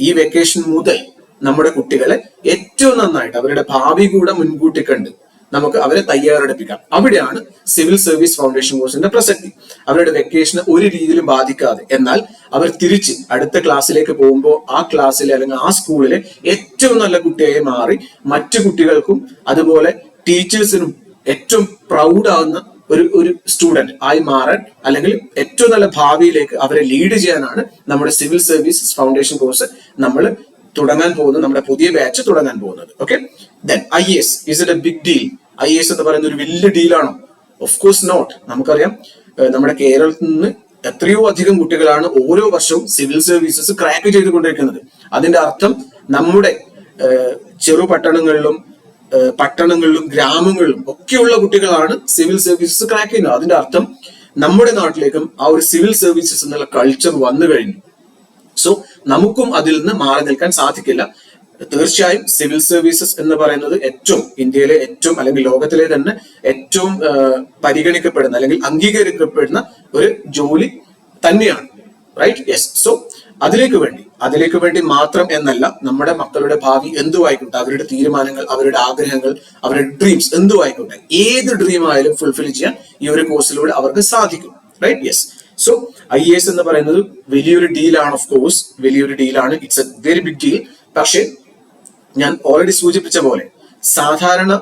ഈ വെക്കേഷൻ മുതൽ നമ്മുടെ കുട്ടികളെ ഏറ്റവും നന്നായിട്ട് അവരുടെ ഭാവി കൂടെ മുൻകൂട്ടി കണ്ട് നമുക്ക് അവരെ തയ്യാറെടുപ്പിക്കാം. അവിടെയാണ് സിവിൽ സർവീസ് ഫൗണ്ടേഷൻ കോഴ്സിന്റെ പ്രസക്തി. അവരുടെ വെക്കേഷന് ഒരു രീതിയിലും ബാധിക്കാതെ. എന്നാൽ അവർ തിരിച്ച് അടുത്ത ക്ലാസ്സിലേക്ക് പോകുമ്പോൾ ആ ക്ലാസ്സിലെ അല്ലെങ്കിൽ ആ സ്കൂളിലെ ഏറ്റവും നല്ല കുട്ടിയായി മാറി മറ്റു കുട്ടികൾക്കും അതുപോലെ ടീച്ചേഴ്സിനും ഏറ്റവും പ്രൗഡ് ആവുന്ന ഒരു ഒരു സ്റ്റുഡന്റ് ആയി മാറാൻ അല്ലെങ്കിൽ ഏറ്റവും നല്ല ഭാവിയിലേക്ക് അവരെ ലീഡ് ചെയ്യാനാണ് നമ്മുടെ സിവിൽ സർവീസ് ഫൗണ്ടേഷൻ കോഴ്സ് നമ്മൾ തുടങ്ങാൻ പോകുന്നത് നമ്മുടെ പുതിയ ബാച്ച് തുടങ്ങാൻ പോകുന്നത്. Okay then I S is a big deal I S എന്ന് പറയുന്ന ഒരു വലിയ ഡീലാണോ? ഓഫ് കോഴ്സ് നോട്ട് നമുക്കറിയാം നമ്മുടെ കേരളത്തിൽ നിന്ന് എത്രയോ അധികം കുട്ടികളാണ് ഓരോ വർഷവും സിവിൽ സർവീസസ് ക്രാക്ക് ചെയ്തുകൊണ്ടിരിക്കുന്നത്. അതിന്റെ അർത്ഥം നമ്മുടെ ചെറു പട്ടണങ്ങളിലും പട്ടണങ്ങളിലും ഗ്രാമങ്ങളിലും ഒക്കെയുള്ള കുട്ടികളാണ് സിവിൽ സർവീസസ് ക്രാക്ക് ചെയ്യുന്നത്. അതിന്റെ അർത്ഥം നമ്മുടെ നാട്ടിലേക്കും ആ ഒരു സിവിൽ സർവീസസ് എന്നുള്ള കൾച്ചർ വന്നു കഴിഞ്ഞു. സോ നമുക്കും അതിൽ നിന്ന് മാറി നിൽക്കാൻ സാധിക്കില്ല. തീർച്ചയായും സിവിൽ സർവീസസ് എന്ന് പറയുന്നത് ഏറ്റവും ഇന്ത്യയിലെ ഏറ്റവും അല്ലെങ്കിൽ ലോകത്തിലെ തന്നെ ഏറ്റവും പരിഗണിക്കപ്പെടുന്ന അല്ലെങ്കിൽ അംഗീകരിക്കപ്പെടുന്ന ഒരു ജോലി തന്നെയാണ്. റൈറ്റ് യെസ് സോ അതിലേക്ക് വേണ്ടി അതിലേക്ക് വേണ്ടി മാത്രം എന്നല്ല നമ്മുടെ മക്കളുടെ ഭാവി എന്തു ആയിക്കോട്ടെ അവരുടെ തീരുമാനങ്ങൾ അവരുടെ ആഗ്രഹങ്ങൾ അവരുടെ ഡ്രീംസ് എന്തു ആയിക്കോട്ടെ ഏത് ഡ്രീം ആയാലും ഫുൾഫിൽ ചെയ്യാൻ ഈ ഒരു കോഴ്സിലൂടെ അവർക്ക് സാധിക്കും. Right yes so I S എന്ന് പറയുന്നത് വലിയൊരു ഡീലാണ് ഓഫ് കോഴ്സ് വലിയൊരു ഡീലാണ് it's a very big deal പക്ഷേ ഞാൻ ഓൾറെഡി സൂചിപ്പിച്ച പോലെ സാധാരണ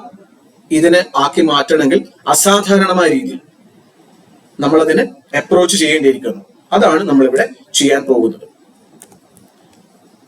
ഇതിനെ ആക്കി മാറ്റണമെങ്കിൽ അസാധാരണമായ രീതിയിൽ നമ്മളതിനെ അപ്രോച്ച് ചെയ്യേണ്ടിയിരിക്കുന്നു. അതാണ് നമ്മളിവിടെ ചെയ്യാൻ പോകുന്നത്.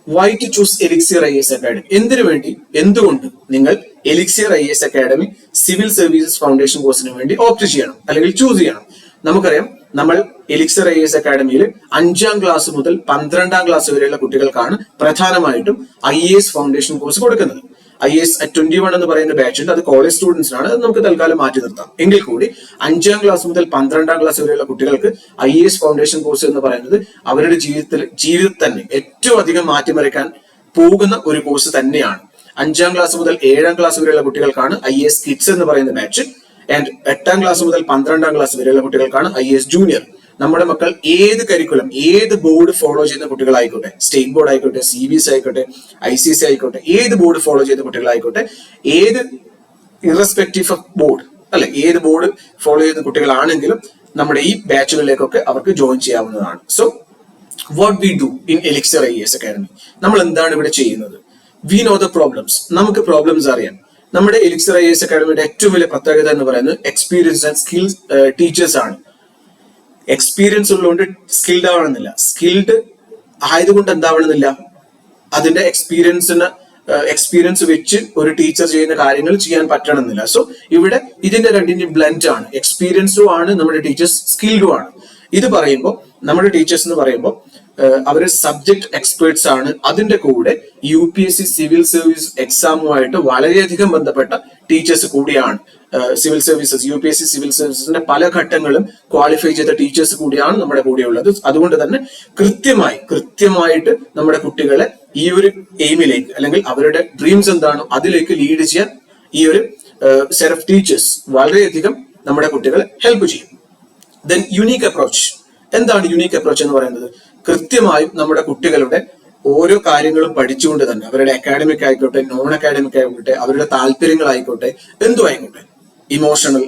Why to choose Elixir I S academy എന്തിനു വേണ്ടി? എന്തുകൊണ്ട് നിങ്ങൾ Elixir I S academy civil services foundation കോഴ്സിന് വേണ്ടി ഓപ്റ്റ് ചെയ്യണം അല്ലെങ്കിൽ ചൂസ് ചെയ്യണം? നമുക്കറിയാം നമ്മൾ എലിക്സർ ഐ എസ് അക്കാഡമിയിൽ അഞ്ചാം ക്ലാസ് മുതൽ പന്ത്രണ്ടാം ക്ലാസ് വരെയുള്ള കുട്ടികൾക്കാണ് പ്രധാനമായിട്ടും ഐ എസ് ഫൗണ്ടേഷൻ കോഴ്സ് കൊടുക്കുന്നത്. ഐ എസ് ട്വന്റി വൺ എന്ന് പറയുന്ന ബാച്ച് ഉണ്ട്. അത് കോളേജ് സ്റ്റുഡൻസിനാണ് അത് നമുക്ക് തൽക്കാലം മാറ്റി നിർത്താം. എങ്കിൽ കൂടി അഞ്ചാം ക്ലാസ് മുതൽ പന്ത്രണ്ടാം ക്ലാസ് വരെയുള്ള കുട്ടികൾക്ക് ഐ എസ് ഫൗണ്ടേഷൻ കോഴ്സ് എന്ന് പറയുന്നത് അവരുടെ ജീവിതത്തിൽ ജീവിതത്തിൽ തന്നെ ഏറ്റവും അധികം മാറ്റിമറിക്കാൻ പോകുന്ന ഒരു കോഴ്സ് തന്നെയാണ്. അഞ്ചാം ക്ലാസ് മുതൽ ഏഴാം ക്ലാസ് വരെയുള്ള കുട്ടികൾക്കാണ് ഐ എസ് കിഡ്സ് എന്ന് പറയുന്ന ബാച്ച് ആൻഡ് എട്ടാം ക്ലാസ് മുതൽ പന്ത്രണ്ടാം ക്ലാസ് വരെയുള്ള കുട്ടികൾക്കാണ് ഐ എസ് ജൂനിയർ നമ്മുടെ മക്കൾ ഏത് കരിക്കുലം ഏത് ബോർഡ് ഫോളോ ചെയ്യുന്ന കുട്ടികളായിക്കോട്ടെ സ്റ്റേറ്റ് ബോർഡ് ആയിക്കോട്ടെ സി ബി എസ് ആയിക്കോട്ടെ ഐ സി സി ആയിക്കോട്ടെ ഏത് ബോർഡ് ഫോളോ ചെയ്യുന്ന കുട്ടികളായിക്കോട്ടെ ഏത് ഇറസ്പെക്റ്റീവ് ഓഫ് ബോർഡ് അല്ലെ ഏത് ബോർഡ് ഫോളോ ചെയ്യുന്ന കുട്ടികളാണെങ്കിലും നമ്മുടെ ഈ ബാച്ചുകളിലേക്കൊക്കെ അവർക്ക് ജോയിൻ ചെയ്യാവുന്നതാണ്. So what we do in Elixir I S academy നമ്മൾ എന്താണ് ഇവിടെ ചെയ്യുന്നത്? വി നോ ദ പ്രോബ്ലംസ് നമുക്ക് പ്രോബ്ലംസ് അറിയാം. നമ്മുടെ എലിക്സർ ഐ എസ് അക്കാഡമിയുടെ ഏറ്റവും വലിയ പ്രത്യേകത എന്ന് പറയുന്നത് എക്സ്പീരിയൻസ് ആൻഡ് സ്കിൽസ് ടീച്ചേഴ്സ് ആണ്. എക്സ്പീരിയൻസ് ഉള്ളതുകൊണ്ട് സ്കിൽഡ് ആവണമെന്നില്ല. സ്കിൽഡ് ആയതുകൊണ്ട് എന്താവണമെന്നില്ല? അതിന്റെ എക്സ്പീരിയൻസിന് എക്സ്പീരിയൻസ് വെച്ച് ഒരു ടീച്ചർ ചെയ്യുന്ന കാര്യങ്ങൾ ചെയ്യാൻ പറ്റണമെന്നില്ല. സോ ഇവിടെ ഇതിന്റെ രണ്ടിന്റെ ബ്ലെൻഡ് ആണ്. എക്സ്പീരിയൻസും ആണ് നമ്മുടെ ടീച്ചേഴ്സ് സ്കിൽഡും ആണ്. ഇത് പറയുമ്പോൾ നമ്മുടെ ടീച്ചേഴ്സ് എന്ന് പറയുമ്പോൾ അവർ സബ്ജക്ട് എക്സ്പേർട്സ് ആണ്. അതിന്റെ കൂടെ U P S C civil service എക്സാമുമായിട്ട് വളരെയധികം ബന്ധപ്പെട്ട ടീച്ചേഴ്സ് കൂടിയാണ്. Civil services U P S C civil സർവീസസിന്റെ പല ഘട്ടങ്ങളും ക്വാളിഫൈ ചെയ്ത ടീച്ചേഴ്സ് കൂടിയാണ് നമ്മുടെ കൂടെയുള്ളത്. അതുകൊണ്ട് തന്നെ കൃത്യമായി കൃത്യമായിട്ട് നമ്മുടെ കുട്ടികളെ ഈ ഒരു എയിമിലേക്ക് അല്ലെങ്കിൽ അവരുടെ ഡ്രീംസ് എന്താണോ അതിലേക്ക് ലീഡ് ചെയ്യാൻ ഈ ഒരു ഓഫ് ടീച്ചേഴ്സ് വളരെയധികം നമ്മുടെ കുട്ടികളെ ഹെൽപ്പ് ചെയ്യും. ദെൻ യുണീക്ക് അപ്രോച്ച് എന്താണ് യുണീക്ക് അപ്രോച്ച് എന്ന് പറയുന്നത്? കൃത്യമായും നമ്മുടെ കുട്ടികളുടെ ഓരോ കാര്യങ്ങളും പഠിച്ചുകൊണ്ട് തന്നെ അവരുടെ അക്കാഡമിക് ആയിക്കോട്ടെ നോൺ അക്കാഡമിക് ആയിക്കോട്ടെ അവരുടെ താല്പര്യങ്ങളായിക്കോട്ടെ എന്തും ആയിക്കോട്ടെ ഇമോഷണൽ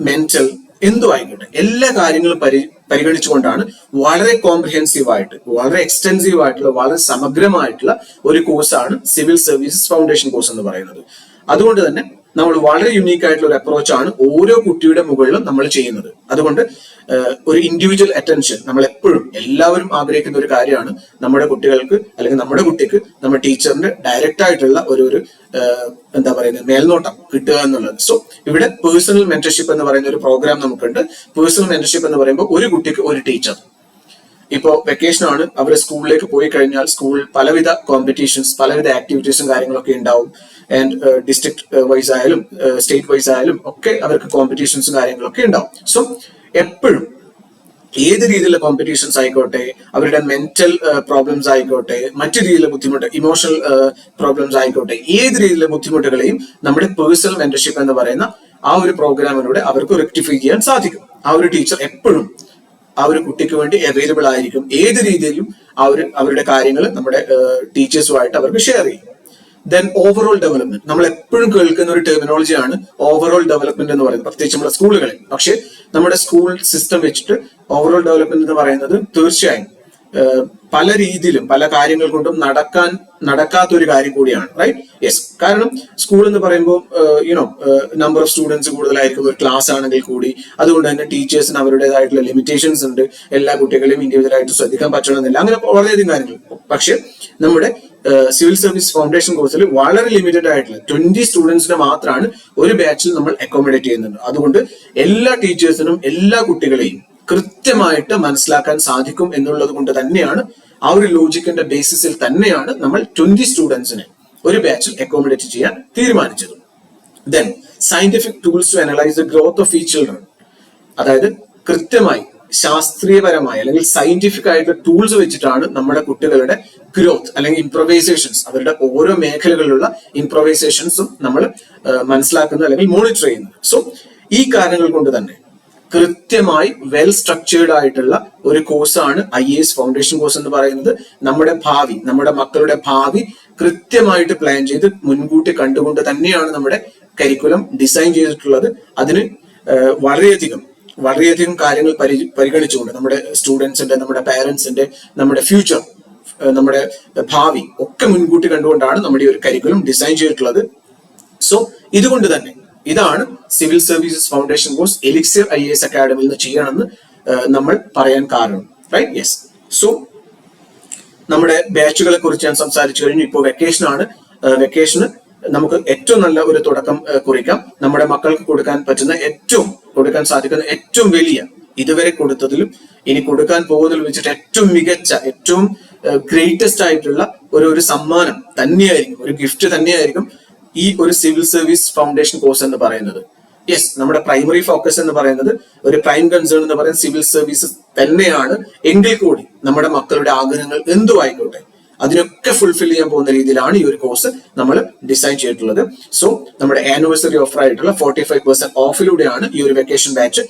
മെന്റൽ എന്തും ആയിക്കോട്ടെ എല്ലാ കാര്യങ്ങളും പരി പരിഗണിച്ചുകൊണ്ടാണ് വളരെ കോംപ്രിഹെൻസീവ് ആയിട്ട് വളരെ എക്സ്റ്റെൻസീവ് ആയിട്ടുള്ള വളരെ സമഗ്രമായിട്ടുള്ള ഒരു കോഴ്സാണ് സിവിൽ സർവീസസ് ഫൗണ്ടേഷൻ കോഴ്സ് എന്ന് പറയുന്നത്. അതുകൊണ്ട് തന്നെ നമ്മൾ വളരെ യുണീക്ക് ആയിട്ടുള്ള ഒരു അപ്രോച്ചാണ് ഓരോ കുട്ടിയുടെ മുകളിലും നമ്മൾ ചെയ്യുന്നത്. അതുകൊണ്ട് ഒരു ഇൻഡിവിജ്വൽ അറ്റൻഷൻ നമ്മൾ എപ്പോഴും എല്ലാവരും ആഗ്രഹിക്കുന്ന ഒരു കാര്യമാണ് നമ്മുടെ കുട്ടികൾക്ക് അല്ലെങ്കിൽ നമ്മുടെ കുട്ടിക്ക് നമ്മുടെ ടീച്ചറിന്റെ ഡയറക്റ്റ് ആയിട്ടുള്ള ഒരു ഒരു എന്താ പറയുന്നത് മേൽനോട്ടം കിട്ടുക എന്നുള്ളത്. സോ ഇവിടെ പേഴ്സണൽ മെന്റർഷിപ്പ് എന്ന് പറയുന്ന ഒരു പ്രോഗ്രാം നമുക്കുണ്ട്. പേഴ്സണൽ മെന്റർഷിപ്പ് എന്ന് പറയുമ്പോൾ ഒരു കുട്ടിക്ക് ഒരു ടീച്ചർ ഇപ്പോ വെക്കേഷൻ ആണ്. അവർ സ്കൂളിലേക്ക് പോയി കഴിഞ്ഞാൽ സ്കൂളിൽ പലവിധ കോമ്പറ്റീഷൻസ് പലവിധ ആക്ടിവിറ്റീസും കാര്യങ്ങളൊക്കെ ഉണ്ടാവും. ആൻഡ് ഡിസ്ട്രിക്ട് വൈസ് ആയാലും സ്റ്റേറ്റ് വൈസ് ആയാലും ഒക്കെ അവർക്ക് കോമ്പറ്റീഷൻസും കാര്യങ്ങളൊക്കെ ഉണ്ടാവും. സോ എപ്പോഴും ഏത് രീതിയിലുള്ള കോമ്പറ്റീഷൻസ് ആയിക്കോട്ടെ അവരുടെ മെന്റൽ പ്രോബ്ലംസ് ആയിക്കോട്ടെ മറ്റു രീതിയിലുള്ള ബുദ്ധിമുട്ട് ഇമോഷണൽ പ്രോബ്ലംസ് ആയിക്കോട്ടെ ഏത് രീതിയിലുള്ള ബുദ്ധിമുട്ടുകളെയും നമ്മുടെ പേഴ്സണൽ മെന്റർഷിപ്പ് എന്ന് പറയുന്ന ആ ഒരു പ്രോഗ്രാമിലൂടെ അവർക്ക് റെക്ടിഫൈ ചെയ്യാൻ സാധിക്കും. ആ ഒരു ടീച്ചർ എപ്പോഴും ആ ഒരു കുട്ടിക്ക് വേണ്ടി അവൈലബിൾ ആയിരിക്കും. ഏത് രീതിയിലും അവർ അവരുടെ കാര്യങ്ങൾ നമ്മുടെ ടീച്ചേഴ്സുമായിട്ട് അവർക്ക് ഷെയർ ചെയ്യും. ദെൻ ഓവറോൾ ഡെവലപ്മെന്റ് നമ്മൾ എപ്പോഴും കേൾക്കുന്ന ഒരു ടെർമിനോളജിയാണ് ഓവറോൾ ഡെവലപ്മെന്റ് എന്ന് പറയുന്നത്. പ്രത്യേകിച്ച് നമ്മുടെ സ്കൂളുകളിൽ. പക്ഷേ നമ്മുടെ സ്കൂൾ സിസ്റ്റം വെച്ചിട്ട് ഓവറോൾ ഡെവലപ്മെന്റ് എന്ന് പറയുന്നത് തീർച്ചയായും പല രീതിയിലും പല കാര്യങ്ങൾ കൊണ്ടും നടക്കാൻ നടക്കാത്ത ഒരു കാര്യം കൂടിയാണ് റൈറ്റ് യെസ് കാരണം സ്കൂൾ എന്ന് പറയുമ്പോൾ യുനോ നമ്പർ ഓഫ് സ്റ്റുഡൻസ് കൂടുതലായിരിക്കും ഒരു ക്ലാസ് ആണെങ്കിൽ കൂടി അതുകൊണ്ട് തന്നെ ടീച്ചേഴ്സിന് അവരുടേതായിട്ടുള്ള ലിമിറ്റേഷൻസ് ഉണ്ട്. എല്ലാ കുട്ടികളെയും ഇൻഡിവിജ്വൽ ആയിട്ട് ശ്രദ്ധിക്കാൻ പറ്റണമെന്നില്ല അങ്ങനെ വളരെയധികം കാര്യങ്ങൾ. പക്ഷെ നമ്മുടെ സിവിൽ സർവീസ് ഫൗണ്ടേഷൻ കോഴ്സിൽ വളരെ ലിമിറ്റഡ് ആയിട്ടുള്ള ട്വന്റി സ്റ്റുഡൻസിനെ മാത്രമാണ് ഒരു ബാച്ചിൽ നമ്മൾ അക്കോമഡേറ്റ് ചെയ്യുന്നുണ്ട്. അതുകൊണ്ട് എല്ലാ ടീച്ചേഴ്സിനും എല്ലാ കുട്ടികളെയും കൃത്യമായിട്ട് മനസ്സിലാക്കാൻ സാധിക്കും എന്നുള്ളത് കൊണ്ട് തന്നെയാണ് ആ ഒരു ലോജിക്കിന്റെ ബേസിസിൽ തന്നെയാണ് നമ്മൾ ട്വന്റി സ്റ്റുഡൻസിനെ ഒരു ബാച്ചിൽ അക്കോമഡേറ്റ് ചെയ്യാൻ തീരുമാനിച്ചത്. Then scientific tools to analyse the growth of ഈ ചിൽഡ്രൻ അതായത് കൃത്യമായി ശാസ്ത്രീയപരമായ അല്ലെങ്കിൽ സയന്റിഫിക് ആയിട്ട് ടൂൾസ് വെച്ചിട്ടാണ് നമ്മുടെ കുട്ടികളുടെ ഗ്രോത്ത് അല്ലെങ്കിൽ ഇംപ്രൊവൈസേഷൻസ് അവരുടെ ഓരോ മേഖലകളിലുള്ള ഇംപ്രൊവൈസേഷൻസും നമ്മൾ മനസ്സിലാക്കുന്നത് അല്ലെങ്കിൽ മോണിറ്റർ ചെയ്യുന്നത്. സോ ഈ കാരണങ്ങൾ കൊണ്ട് തന്നെ കൃത്യമായി വെൽ സ്ട്രക്ചേർഡ് ആയിട്ടുള്ള ഒരു കോഴ്സാണ് I A S foundation course എന്ന് പറയുന്നത്. നമ്മുടെ ഭാവി നമ്മുടെ മക്കളുടെ ഭാവി കൃത്യമായിട്ട് പ്ലാൻ ചെയ്ത് മുൻകൂട്ടി കണ്ടുകൊണ്ട് തന്നെയാണ് നമ്മുടെ കരിക്കുലം ഡിസൈൻ ചെയ്തിട്ടുള്ളത്. അതിന് വളരെയധികം വളരെയധികം കാര്യങ്ങൾ പരി പരിഗണിച്ചുകൊണ്ട് നമ്മുടെ സ്റ്റുഡൻസിന്റെ നമ്മുടെ പാരന്റ്സിന്റെ നമ്മുടെ ഫ്യൂച്ചർ നമ്മുടെ ഭാവി ഒക്കെ മുൻകൂട്ടി കണ്ടുകൊണ്ടാണ് നമ്മുടെ ഈ ഒരു കരിക്കുലം ഡിസൈൻ ചെയ്തിട്ടുള്ളത്. സോ ഇതുകൊണ്ട് തന്നെ ഇതാണ് civil services foundation course Elixir I S അക്കാഡമിയിൽ നിന്ന് ചെയ്യണമെന്ന് നമ്മൾ പറയാൻ കാരണം. റൈറ്റ് യെസ് സോ നമ്മുടെ ബാച്ചുകളെ കുറിച്ച് ഞാൻ സംസാരിച്ചു കഴിഞ്ഞു. ഇപ്പോൾ വെക്കേഷൻ ആണ്. വെക്കേഷന് നമുക്ക് ഏറ്റവും നല്ല ഒരു തുടക്കം കുറിക്കാം. നമ്മുടെ മക്കൾക്ക് കൊടുക്കാൻ പറ്റുന്ന ഏറ്റവും കൊടുക്കാൻ സാധിക്കുന്ന ഏറ്റവും വലിയ ഇതുവരെ കൊടുത്തതിലും ഇനി കൊടുക്കാൻ പോകുന്നതിൽ വെച്ചിട്ട് ഏറ്റവും മികച്ച ഏറ്റവും ഗ്രേറ്റസ്റ്റ് ആയിട്ടുള്ള ഒരു ഒരു സമ്മാനം തന്നെയായിരിക്കും. ഒരു ഗിഫ്റ്റ് തന്നെയായിരിക്കും. ഈ ഒരു സിവിൽ സർവീസ് ഫൗണ്ടേഷൻ കോഴ്സ് എന്ന് പറയുന്നത്. യെസ് നമ്മുടെ പ്രൈമറി ഫോക്കസ് എന്ന് പറയുന്നത് ഒരു പ്രൈം കൺസേൺ എന്ന് പറയുന്നത് സിവിൽ സർവീസ് തന്നെയാണ്. എങ്കിൽ കൂടി നമ്മുടെ മക്കളുടെ ആഗ്രഹങ്ങൾ എന്തു ആയിക്കോട്ടെ അതിനൊക്കെ ഫുൾഫിൽ ചെയ്യാൻ പോകുന്ന രീതിയിലാണ് ഈ ഒരു കോഴ്സ് നമ്മൾ ഡിസൈൻ ചെയ്തിട്ടുള്ളത്. സോ നമ്മുടെ ആനിവേഴ്സറി ഓഫർ ആയിട്ടുള്ള ഫോർട്ടി ഫൈവ് പെർസെന്റ് ഓഫിലൂടെയാണ് ഈ ഒരു വെക്കേഷൻ ബാച്ച്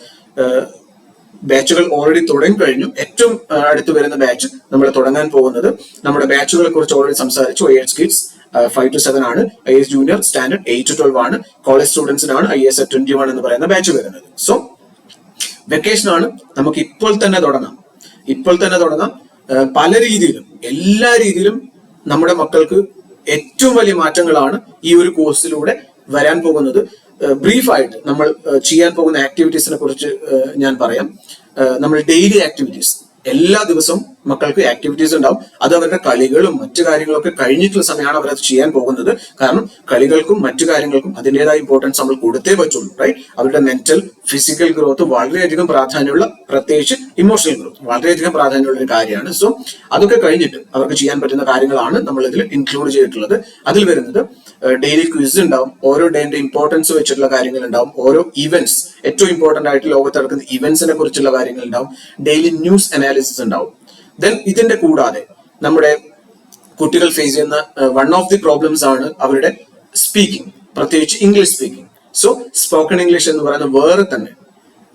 ബാച്ചുകൾ ഓൾറെഡി തുടങ്ങി കഴിഞ്ഞു. ഏറ്റവും അടുത്ത് വരുന്ന ബാച്ച് നമ്മൾ തുടങ്ങാൻ പോകുന്നത്. നമ്മുടെ ബാച്ചുകളെ കുറിച്ച് ഓൾറെഡി സംസാരിച്ചു. S kids five to seven ആണ്. I S junior standard eight to twelve ആണ്. കോളേജ് സ്റ്റുഡൻസിനാണ് ഐ എസ് ട്വന്റി വൺ എന്ന് പറയുന്ന ബാച്ച് വരുന്നത്. സോ വെക്കേഷൻ ആണ്. നമുക്ക് ഇപ്പോൾ തന്നെ തുടങ്ങാം. ഇപ്പോൾ തന്നെ തുടങ്ങാം. പല രീതിയിലും എല്ലാ രീതിയിലും നമ്മുടെ മക്കൾക്ക് ഏറ്റവും വലിയ മാറ്റങ്ങളാണ് ഈ ഒരു കോഴ്സിലൂടെ വരാൻ പോകുന്നത്. ബ്രീഫായിട്ട് നമ്മൾ ചെയ്യാൻ പോകുന്ന ആക്ടിവിറ്റീസിനെ കുറിച്ച് ഞാൻ പറയാം. നമ്മൾ ഡെയിലി ആക്ടിവിറ്റീസ് എല്ലാ ദിവസവും മക്കൾക്ക് ആക്ടിവിറ്റീസ് ഉണ്ടാവും. അത് അവരുടെ കളികളും മറ്റു കാര്യങ്ങളൊക്കെ കഴിഞ്ഞിട്ടുള്ള സമയമാണ് അവരത് ചെയ്യാൻ പോകുന്നത്. കാരണം കളികൾക്കും മറ്റു കാര്യങ്ങൾക്കും അതിന്റെതായ ഇമ്പോർട്ടൻസ് നമ്മൾ കൊടുത്തേ പറ്റുള്ളൂ റൈറ്റ് അവരുടെ മെന്റൽ ഫിസിക്കൽ ഗ്രോത്ത് വളരെയധികം പ്രാധാന്യമുള്ള പ്രത്യേകിച്ച് ഇമോഷണൽ ഗ്രോത്ത് വളരെയധികം പ്രാധാന്യമുള്ള ഒരു കാര്യമാണ്. സോ അതൊക്കെ കഴിഞ്ഞിട്ട് അവർക്ക് ചെയ്യാൻ പറ്റുന്ന കാര്യങ്ങളാണ് നമ്മൾ ഇതിൽ ഇൻക്ലൂഡ് ചെയ്തിട്ടുള്ളത്. അതിൽ വരുന്നത് ഡെയിലി ക്വിസ് ഉണ്ടാവും. ഓരോ ഡേന്റെ ഇമ്പോർട്ടൻസ് വെച്ചിട്ടുള്ള കാര്യങ്ങൾ ഉണ്ടാവും ഓരോ ഇവന്റ്സ് ഏറ്റവും ഇമ്പോർട്ടന്റ് ആയിട്ട് ലോകത്ത് നടക്കുന്ന ഇവന്റ്സിനെ കുറിച്ചുള്ള കാര്യങ്ങൾ ഉണ്ടാവും ഡെയിലി ന്യൂസ് അനാലിസിസ് ഉണ്ടാവും. ദെൻ ഇതിന്റെ കൂടാതെ നമ്മുടെ കുട്ടികൾ ഫേസ് ചെയ്യുന്ന വൺ ഓഫ് ദി പ്രോബ്ലംസ് ആണ് അവരുടെ സ്പീക്കിംഗ് പ്രത്യേകിച്ച് English speaking so spoken English എന്ന് പറയുന്ന വേറെ തന്നെ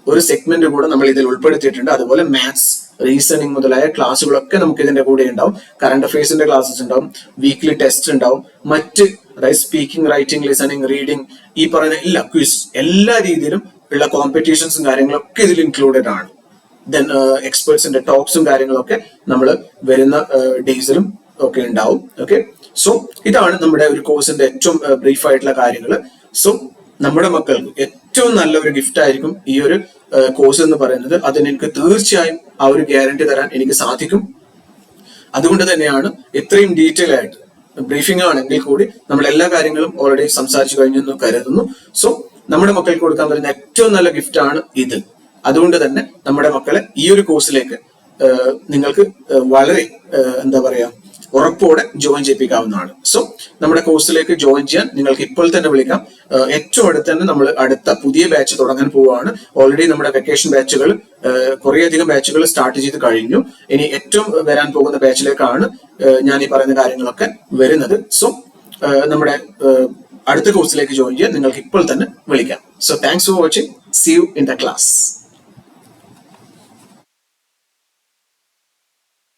ഒരു സെഗ്മെന്റ് കൂടെ നമ്മൾ ഇതിൽ ഉൾപ്പെടുത്തിയിട്ടുണ്ട്. അതുപോലെ മാത്സ് റീസണിങ് മുതലായ ക്ലാസ്സുകളൊക്കെ നമുക്ക് ഇതിന്റെ കൂടെ ഉണ്ടാവും. കറണ്ട് അഫയേഴ്സിന്റെ ക്ലാസ്സസ് ഉണ്ടാവും. വീക്ക്ലി ടെസ്റ്റ് ഉണ്ടാവും. മറ്റ് അതായത് സ്പീക്കിംഗ് റൈറ്റിംഗ് ലിസണിങ് റീഡിംഗ് ഈ പറയുന്ന എല്ലാ ക്വിസ് എല്ലാ രീതിയിലും ഉള്ള കോമ്പറ്റീഷൻസും കാര്യങ്ങളൊക്കെ ഇതിൽ ഇൻക്ലൂഡഡ് ആണ്. ദെൻ എക്സ്പേർട്സിന്റെ ടോക്സും കാര്യങ്ങളൊക്കെ നമ്മൾ വരുന്ന ഡേയ്സിലും ഒക്കെ ഉണ്ടാവും. ഓക്കെ സോ ഇതാണ് നമ്മുടെ ഒരു കോഴ്സിന്റെ ഏറ്റവും ബ്രീഫ് ആയിട്ടുള്ള കാര്യങ്ങൾ സോ നമ്മുടെ മക്കൾക്ക് ഏറ്റവും നല്ല ഒരു ഗിഫ്റ്റ് ആയിരിക്കും ഈ ഒരു കോഴ്സ് എന്ന് പറയുന്നത്. അതിന് എനിക്ക് തീർച്ചയായും ആ ഒരു ഗ്യാരണ്ടി തരാൻ എനിക്ക് സാധിക്കും. അതുകൊണ്ട് തന്നെയാണ് ഇത്രയും ഡീറ്റെയിൽ ആയിട്ട് ബ്രീഫിംഗ് ആണെങ്കിൽ കൂടി നമ്മൾ എല്ലാ കാര്യങ്ങളും ഓൾറെഡി സംസാരിച്ചു കഴിഞ്ഞെന്ന് കരുതുന്നു. സോ നമ്മുടെ മക്കൾക്ക് കൊടുക്കാൻ പറ്റുന്ന ഏറ്റവും നല്ല ഗിഫ്റ്റ് ആണ് ഇത്. അതുകൊണ്ട് തന്നെ നമ്മുടെ മക്കളെ ഈ ഒരു കോഴ്സിലേക്ക് നിങ്ങൾക്ക് വളരെ എന്താ പറയാ ഉറപ്പോടെ ജോയിൻ ചെയ്യിപ്പിക്കാവുന്നതാണ് സോ നമ്മുടെ കോഴ്സിലേക്ക് ജോയിൻ ചെയ്യാൻ നിങ്ങൾക്ക് ഇപ്പോൾ തന്നെ വിളിക്കാം. ഏറ്റവും അടുത്ത് തന്നെ നമ്മൾ അടുത്ത പുതിയ ബാച്ച് തുടങ്ങാൻ പോവുകയാണ് ഓൾറെഡി നമ്മുടെ വെക്കേഷൻ ബാച്ചുകൾ കുറേയധികം ബാച്ചുകൾ സ്റ്റാർട്ട് ചെയ്ത് കഴിഞ്ഞു. ഇനി ഏറ്റവും വരാൻ പോകുന്ന ബാച്ചിലേക്കാണ് ഞാൻ ഈ പറയുന്ന കാര്യങ്ങളൊക്കെ വരുന്നത്. സോ നമ്മുടെ അടുത്ത കോഴ്സിലേക്ക് ജോയിൻ ചെയ്യാൻ നിങ്ങൾക്ക് ഇപ്പോൾ തന്നെ വിളിക്കാം. So thanks for watching see you in the class